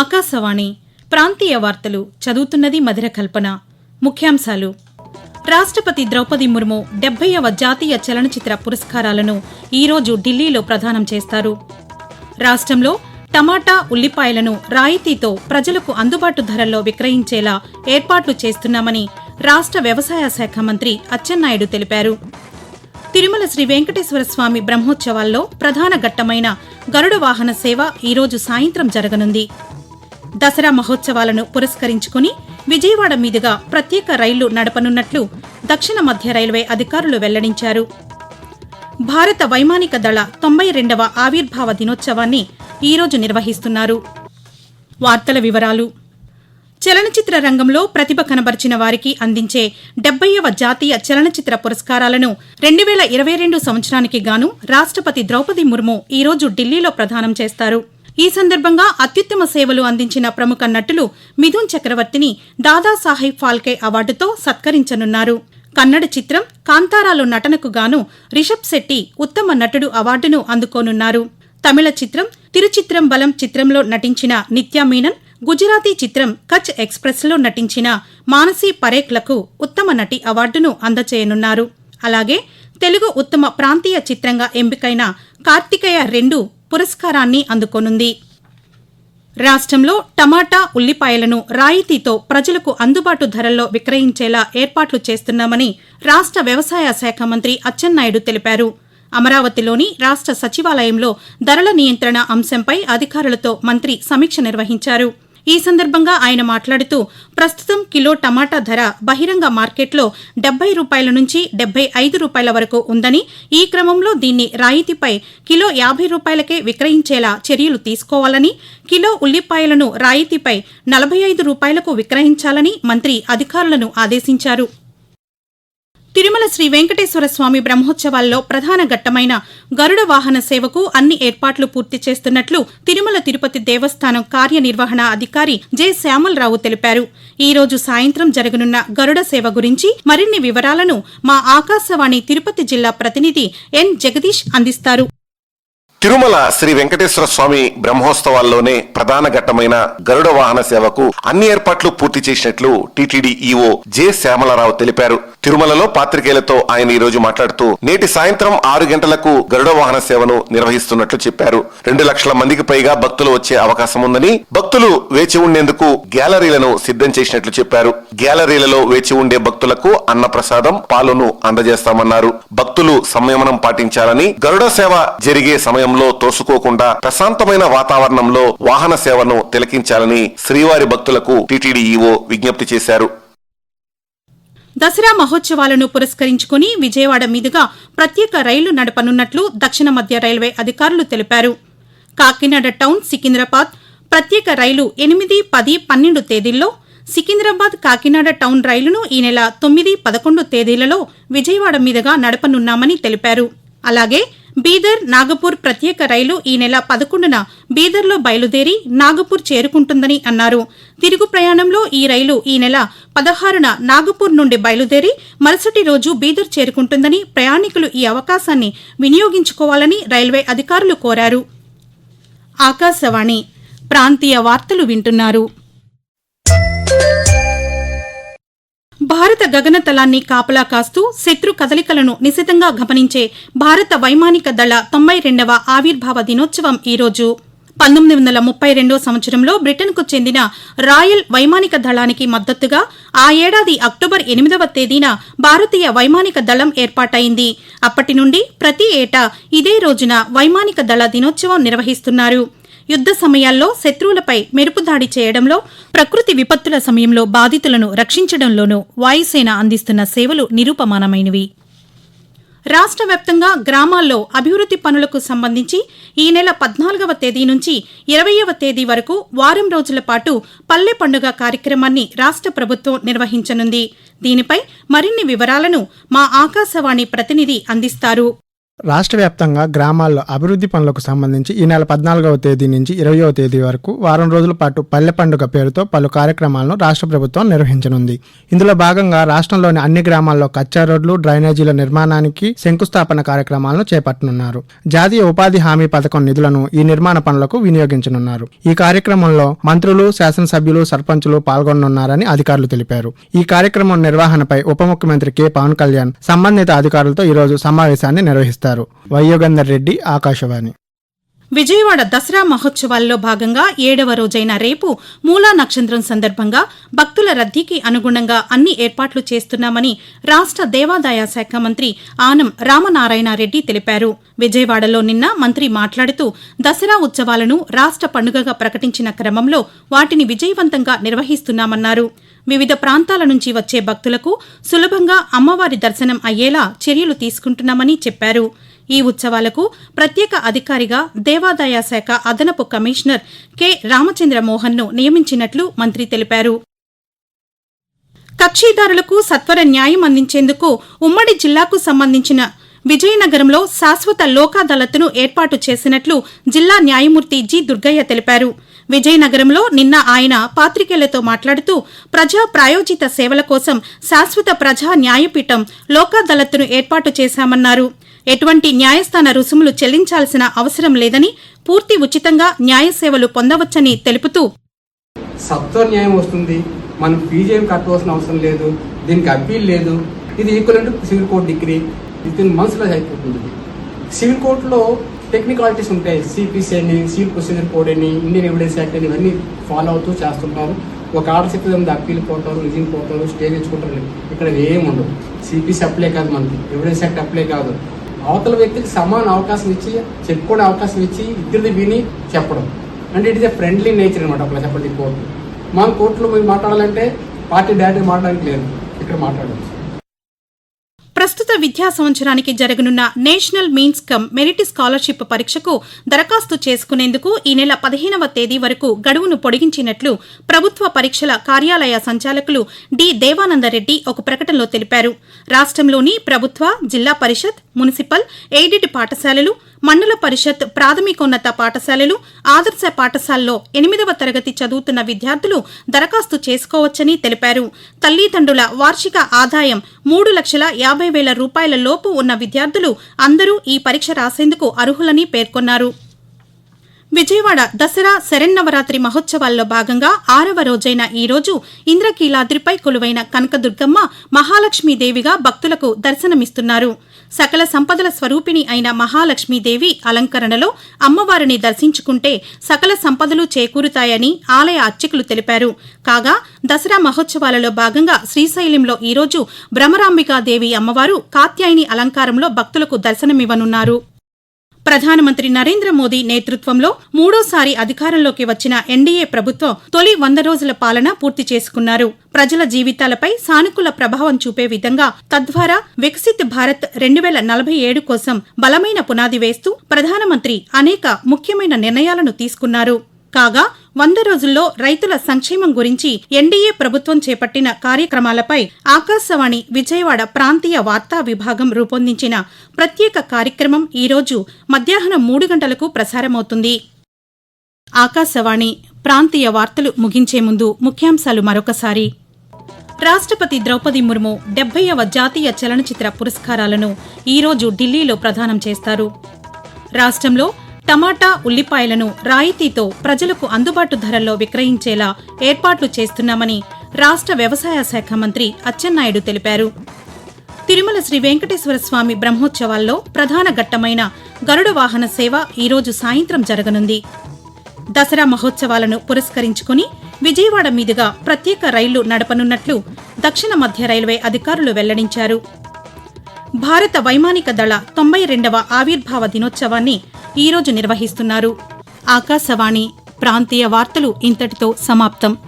ఆకాశవాణి ప్రాంతీయ వార్తలు చదువుతున్నది మధుర కల్పన. ముఖ్యాంశాలు. రాష్ట్రపతి ద్రౌపది ముర్ము డెబ్బైవ జాతీయ చలనచిత్ర పురస్కారాలను ఈరోజు ఢిల్లీలో ప్రదానం చేస్తారు. రాష్ట్రంలో టమాటా ఉల్లిపాయలను రాయితీతో ప్రజలకు అందుబాటు ధరల్లో విక్రయించేలా ఏర్పాట్లు చేస్తున్నామని రాష్ట్ర వ్యవసాయ శాఖ మంత్రి అచ్చెన్నాయుడు తెలిపారు. తిరుమల శ్రీ వెంకటేశ్వర స్వామి బ్రహ్మోత్సవాల్లో ప్రధాన ఘట్టమైన గరుడ వాహన సేవ ఈరోజు సాయంత్రం జరగనుంది. దసరా మహోత్సవాలను పురస్కరించుకుని విజయవాడ మీదుగా ప్రత్యేక రైళ్ళు నడపనున్నట్లు దక్షిణ మధ్య రైల్వే అధికారులు వెల్లడించారు. భారత వైమానిక దళ తొంభై రెండవ ఆవిర్భావ దినోత్సవాన్ని ఈరోజు నిర్వహిస్తున్నారు. వార్తల వివరాలు. చలనచిత్ర రంగంలో ప్రతిభ కనబర్చిన వారికి అందించే డెబ్బైవ జాతీయ చలనచిత్ర పురస్కారాలను రెండు వేల ఇరవై రెండు సంవత్సరానికి గాను రాష్ట్రపతి ద్రౌపది ముర్ము ఈరోజు ఢిల్లీలో ప్రదానం చేస్తారు. ఈ సందర్భంగా అత్యుత్తమ సేవలు అందించిన ప్రముఖ నటులు మిథున్ చక్రవర్తిని దాదాసాహెబ్ ఫాల్కే అవార్డుతో సత్కరించనున్నారు. కన్నడ చిత్రం కాంతారాలో నటనకు గాను రిషబ్ శెట్టి ఉత్తమ నటుడు అవార్డును అందుకోనున్నారు. తమిళ చిత్రం తిరుచిత్రం బలం చిత్రంలో నటించిన నిత్యా మీనన్ గుజరాతీ చిత్రం కచ్ ఎక్స్ప్రెస్లో నటించిన మానసీ పరేఖ్లకు ఉత్తమ నటి అవార్డును అందచేయనున్నారు. అలాగే తెలుగు ఉత్తమ ప్రాంతీయ చిత్రంగా ఎంపికైన కార్తికేయ రెండు పురస్కారాన్ని అందుకోనుంది. రాష్ట్రంలో టమాటా ఉల్లిపాయలను రాయితీతో ప్రజలకు అందుబాటు ధరల్లో విక్రయించేలా ఏర్పాట్లు చేస్తున్నామని రాష్ట్ర వ్యవసాయ శాఖ మంత్రి అచ్చెన్నాయుడు తెలిపారు. అమరావతిలోని రాష్ట్ర సచివాలయంలో ధరల నియంత్రణ అంశంపై అధికారులతో మంత్రి సమీక్ష నిర్వహించారు. ఈ సందర్భంగా ఆయన మాట్లాడుతూ ప్రస్తుతం కిలో టమాటా ధర బహిరంగ మార్కెట్లో డెబ్బై రూపాయల నుంచి డెబ్బై ఐదు రూపాయల వరకు ఉందని ఈ క్రమంలో దీన్ని రాయితీపై కిలో యాభై రూపాయలకే విక్రయించేలా చర్యలు తీసుకోవాలని కిలో ఉల్లిపాయలను రాయితీపై నలభై ఐదు రూపాయలకు విక్రయించాలని మంత్రి అధికారులను ఆదేశించారు. తిరుమల శ్రీ వెంకటేశ్వర స్వామి బ్రహ్మోత్సవాల్లో ప్రధాన ఘట్టమైన గరుడ వాహన సేవకు అన్ని ఏర్పాట్లు పూర్తి చేస్తున్నట్లు తిరుమల తిరుపతి దేవస్థానం కార్యనిర్వహణ అధికారి జె. శ్యామలరావు తెలిపారు. ఈ రోజు సాయంత్రం జరగనున్న గరుడ సేవ గురించి మరిన్ని వివరాలను మా ఆకాశవాణి తిరుపతి జిల్లా ప్రతినిధి ఎన్. జగదీష్ అందిస్తారు. తిరుమల శ్రీ వెంకటేశ్వర స్వామి బ్రహ్మోత్సవాల్లోనే ప్రధాన ఘట్టమైన గరుడ వాహన సేవకు అన్ని ఏర్పాట్లు పూర్తి చేసినట్లు టీటీడీ ఈఓ జె. శ్యామలరావు తెలిపారు. తిరుమలలో పాత్రికేయులతో ఆయన ఈ రోజు మాట్లాడుతూ నేటి సాయంత్రం ఆరు గంటలకు గరుడ వాహన సేవను నిర్వహిస్తున్నట్లు చెప్పారు. రెండు లక్షల మందికి పైగా భక్తులు వచ్చే అవకాశం ఉందని భక్తులు వేచి ఉండేందుకు గ్యాలరీలను సిద్ధం చేసినట్లు చెప్పారు. గ్యాలరీలలో వేచి ఉండే భక్తులకు అన్నప్రసాదం పాలును అందజేస్తామన్నారు. భక్తులు సంయమనం పాటించాలని గరుడ సేవ జరిగే సమయంలో తోసుకోకుండా ప్రశాంతమైన వాతావరణంలో వాహన సేవను తిలకించాలని శ్రీవారి భక్తులకు టిటిడి ఈవో విజ్ఞప్తి చేశారు. దసరా మహోత్సవాలను పురస్కరించుకుని విజయవాడ మీదుగా ప్రత్యేక రైలు నడపనున్నట్లు దక్షిణ మధ్య రైల్వే అధికారులు తెలిపారు. కాకినాడ టౌన్ సికింద్రాబాద్ ప్రత్యేక రైలు ఎనిమిది పది పన్నెండు తేదీల్లో సికింద్రాబాద్ కాకినాడ టౌన్ రైలును ఈ నెల తొమ్మిది పదకొండు తేదీలలో విజయవాడ మీదుగా నడపనున్నామని తెలిపారు. అలాగే బీదర్ నాగపూర్ ప్రత్యేక రైలు ఈ నెల పదకొండున బీదర్లో బయలుదేరి నాగపూర్ చేరుకుంటుందని అన్నారు. తిరుగు ప్రయాణంలో ఈ రైలు ఈ నెల పదహారున నాగపూర్ నుండి బయలుదేరి మరుసటి రోజు బీదర్ చేరుకుంటుందని ప్రయాణికులు ఈ అవకాశాన్ని వినియోగించుకోవాలని రైల్వే అధికారులు కోరారు. ఆకాశవాణి ప్రాంతీయ వార్తలు వింటున్నారు. గగనతలాన్ని కాపలా కాస్తూ శత్రు కదలికలను నిశితంగా గమనించే భారత వైమానిక దళ తొంభై రెండవ ఆవిర్భావ దినోత్సవం ఈరోజు. పంతొమ్మిది వందల ముప్పై రెండో సంవత్సరంలో బ్రిటన్కు చెందిన రాయల్ వైమానిక దళానికి మద్దతుగా ఆ ఏడాది అక్టోబర్ ఎనిమిదవ తేదీన భారతీయ వైమానిక దళం ఏర్పాటైంది. అప్పటి నుండి ప్రతి ఏటా ఇదే రోజున వైమానిక దళ దినోత్సవం నిర్వహిస్తున్నారు. యుద్ద సమయాల్లో శత్రువులపై మెరుపుదాడి చేయడంలో ప్రకృతి విపత్తుల సమయంలో బాధితులను రక్షించడంలోనూ వాయుసేన అందిస్తున్న సేవలు నిరూపమానమైనవి. రాష్ట్ర వ్యాప్తంగా గ్రామాల్లో అభివృద్ది పనులకు సంబంధించి ఈ నెల పద్నాలుగవ తేదీ నుంచి ఇరవయవ తేదీ వరకు వారం రోజుల పాటు పల్లె పండుగ కార్యక్రమాన్ని రాష్ట్ర ప్రభుత్వం నిర్వహించనుంది. దీనిపై మరిన్ని వివరాలను మా ఆకాశవాణి ప్రతినిధి అందిస్తారు. రాష్ట్ర వ్యాప్తంగా గ్రామాల్లో అభివృద్ధి పనులకు సంబంధించి ఈ నెల పద్నాలుగవ తేదీ నుంచి ఇరవయవ తేదీ వరకు వారం రోజుల పాటు పల్లె పండుగ పేరుతో పలు కార్యక్రమాలను రాష్ట్ర ప్రభుత్వం నిర్వహించనుంది. ఇందులో భాగంగా రాష్ట్రంలోని అన్ని గ్రామాల్లో కచ్చా రోడ్లు డ్రైనేజీల నిర్మాణానికి శంకుస్థాపన కార్యక్రమాలను చేపట్టనున్నారు. జాతీయ ఉపాధి హామీ పథకం నిధులను ఈ నిర్మాణ పనులకు వినియోగించనున్నారు. ఈ కార్యక్రమంలో మంత్రులు శాసనసభ్యులు సర్పంచులు పాల్గొననున్నారని అధికారులు తెలిపారు. ఈ కార్యక్రమం నిర్వహణపై ఉప ముఖ్యమంత్రి కె. పవన్ కళ్యాణ్ సంబంధిత అధికారులతో ఈరోజు సమావేశాన్ని నిర్వహిస్తారు. వయోగంధర్ రెడ్డి ఆకాశవాణి. విజయవాడ దసరా మహోత్సవాల్లో భాగంగా ఏడవ రోజైన రేపు మూలా నక్షత్రం సందర్భంగా భక్తుల రద్దీకి అనుగుణంగా అన్ని ఏర్పాట్లు చేస్తున్నామని రాష్ట దేవాదాయ శాఖ మంత్రి ఆనం రామనారాయణారెడ్డి తెలిపారు. విజయవాడలో నిన్న మంత్రి మాట్లాడుతూ దసరా ఉత్సవాలను రాష్ట పండుగగా ప్రకటించిన క్రమంలో వాటిని విజయవంతంగా నిర్వహిస్తున్నామన్నారు. వివిధ ప్రాంతాల నుంచి వచ్చే భక్తులకు సులభంగా అమ్మవారి దర్శనం అయ్యేలా చర్యలు తీసుకుంటున్నామని చెప్పారు. ఈ ఉత్సవాలకు ప్రత్యేక అధికారిగా దేవాదాయ శాఖ అదనపు కమిషనర్ కె. రామచంద్ర మోహన్ను నియమించినట్లు మంత్రి తెలిపారు. కక్షిదారులకు సత్వర న్యాయం అందించేందుకు ఉమ్మడి జిల్లాకు సంబంధించిన విజయనగరంలో శాశ్వత లోక్ అదాలత్ను ఏర్పాటు చేసినట్లు జిల్లా న్యాయమూర్తి జి. దుర్గయ్య తెలిపారు. విజయనగరంలో నిన్న ఆయన పాత్రికేయులతో మాట్లాడుతూ ప్రజా ప్రాయోజిత సేవల కోసం శాశ్వత ప్రజా న్యాయపీఠం లోక్ ఏర్పాటు చేశామన్నారు. ఎటువంటి న్యాయస్థాన రుసుములు చెల్లించాల్సిన అవసరం లేదని పూర్తి ఉచితంగా న్యాయ సేవలు పొందవచ్చని తెలుపుతూ సత్వ న్యాయం వస్తుంది మనం ఫీజు ఏం కట్టవలసిన అవసరం లేదు దీనికి అప్పీల్ లేదు ఇది equal to civil court decree with in మంత్స్లో అయిపోతుంది సివిల్ కోర్టులో టెక్నికాలిటీస్ ఉంటాయి. సిపిసి అని సీట్ ప్రొసీజర్ కోడ్ అని ఇండియన్ ఎవిడెన్స్ యాక్ట్ అని ఇవన్నీ ఫాలో అవుతూ చేస్తుంటారు. ఒక ఆర్డర్ చెప్తే ఉంది అప్పీల్ పోతారు రిజింగ్ పోతారు స్టే తెచ్చుకుంటారు. ఇక్కడ ఏం ఉండదు. సిపిసి అప్లై కాదు మనకి. ఎవిడెన్స్ యాక్ట్ అప్లై కాదు. అవతల వ్యక్తికి సమాన అవకాశం ఇచ్చి చెప్పుకునే అవకాశం ఇచ్చి ఇద్దరిది విని చెప్పడం. అంటే it is a friendly nature అనమాట అట్లా చెప్పండి కోర్టు. మా కోర్టులో మీరు మాట్లాడాలంటే పార్టీ డైరెక్ట్ మాట్లాడడానికి లేదు. ఇక్కడ మాట్లాడవచ్చు ప్రస్తుతం విద్యా సంవత్సరానికి జరగనున్న national means cum merit scholarship పరీక్షకు దరఖాస్తు చేసుకునేందుకు ఈ నెల పదిహేనవ తేదీ వరకు గడువును పొడిగించినట్లు ప్రభుత్వ పరీక్షల కార్యాలయ సంచాలకులు డి దేవానందరెడ్డి ఒక ప్రకటనలో తెలిపారు. రాష్ట్రంలోని ప్రభుత్వ జిల్లా పరిషత్ మున్సిపల్ ఎయిడెడ్ పాఠశాలలు మండల పరిషత్ ప్రాథమికోన్నత పాఠశాలలు ఆదర్శ పాఠశాలలో ఎనిమిదవ తరగతి చదువుతున్న విద్యార్థులు దరఖాస్తు చేసుకోవచ్చని తెలిపారు. తల్లిదండ్రుల వార్షిక ఆదాయం మూడు లక్షల యాభై వేల రూపాయల లోపు ఉన్న విద్యార్థులు అందరూ ఈ పరీక్ష రాసేందుకు అర్హులని పేర్కొన్నారు. విజయవాడ దసరా శరన్నవరాత్రి మహోత్సవాల్లో భాగంగా ఆరవ రోజైన ఈ రోజు ఇంద్రకీలాద్రిపై కొలువైన కనకదుర్గమ్మ మహాలక్ష్మీదేవిగా భక్తులకు దర్శనమిస్తున్నారు. సకల సంపదల స్వరూపిణి అయిన మహాలక్ష్మీదేవి అలంకరణలో అమ్మవారిని దర్శించుకుంటే సకల సంపదలు చేకూరుతాయని ఆలయ అర్చకులు తెలిపారు. కాగా దసరా మహోత్సవాలలో భాగంగా శ్రీశైలంలో ఈరోజు భ్రమరాంబికాదేవి అమ్మవారు కాత్యాయని అలంకారంలో భక్తులకు దర్శనమివ్వనున్నారు. ప్రధానమంత్రి నరేంద్ర మోదీ నేతృత్వంలో మూడోసారి అధికారంలోకి వచ్చిన ఎన్డీఏ ప్రభుత్వం తొలి వంద రోజుల పాలన పూర్తి చేసుకున్నారు. ప్రజల జీవితాలపై సానుకూల ప్రభావం చూపే విధంగా తద్వారా వికసిత్ భారత్ రెండు వేల నలభై ఏడు కోసం బలమైన పునాది వేస్తూ ప్రధానమంత్రి అనేక ముఖ్యమైన నిర్ణయాలను తీసుకున్నారు. కాగా వంద రోజుల్లో రైతుల సంక్షేమం గురించి ఎన్డీఏ ప్రభుత్వం చేపట్టిన కార్యక్రమాలపై ఆకాశవాణి విజయవాడ ప్రాంతీయ వార్తా విభాగం రూపొందించిన ప్రత్యేక కార్యక్రమం ఈరోజు మధ్యాహ్నం మూడు గంటలకు ప్రసారమవుతుంది. ఆకాశవాణి ప్రాంతీయ వార్తలు ముగించే ముందు ముఖ్యాంశాలు మరొకసారి. రాష్ట్రపతి ద్రౌపది ముర్ము డెబ్బైవ జాతీయ చలనచిత్ర పురస్కారాలను ఈరోజు ఢిల్లీలో ప్రదానం చేస్తారు. రాష్ట్రంలో టమాటా ఉల్లిపాయలను రాయితీతో ప్రజలకు అందుబాటు ధరల్లో విక్రయించేలా ఏర్పాట్లు చేస్తున్నామని రాష్ట్ర వ్యవసాయ శాఖ మంత్రి అచ్చెన్నాయుడు తెలిపారు. తిరుమల శ్రీ వెంకటేశ్వర స్వామి బ్రహ్మోత్సవాల్లో ప్రధాన ఘట్టమైన గరుడ వాహన సేవ ఈరోజు సాయంత్రం జరగనుంది. దసరా మహోత్సవాలను పురస్కరించుకుని విజయవాడ మీదుగా ప్రత్యేక రైళ్ళు నడపనున్నట్లు దక్షిణ మధ్య రైల్వే అధికారులు వెల్లడించారు. భారత వైమానిక దళ తొంభై రెండవ ఆవిర్భావ దినోత్సవాన్ని ఈరోజు నిర్వహిస్తున్నారు. ఆకాశవాణి ప్రాంతీయ వార్తలు ఇంతటితో సమాప్తం.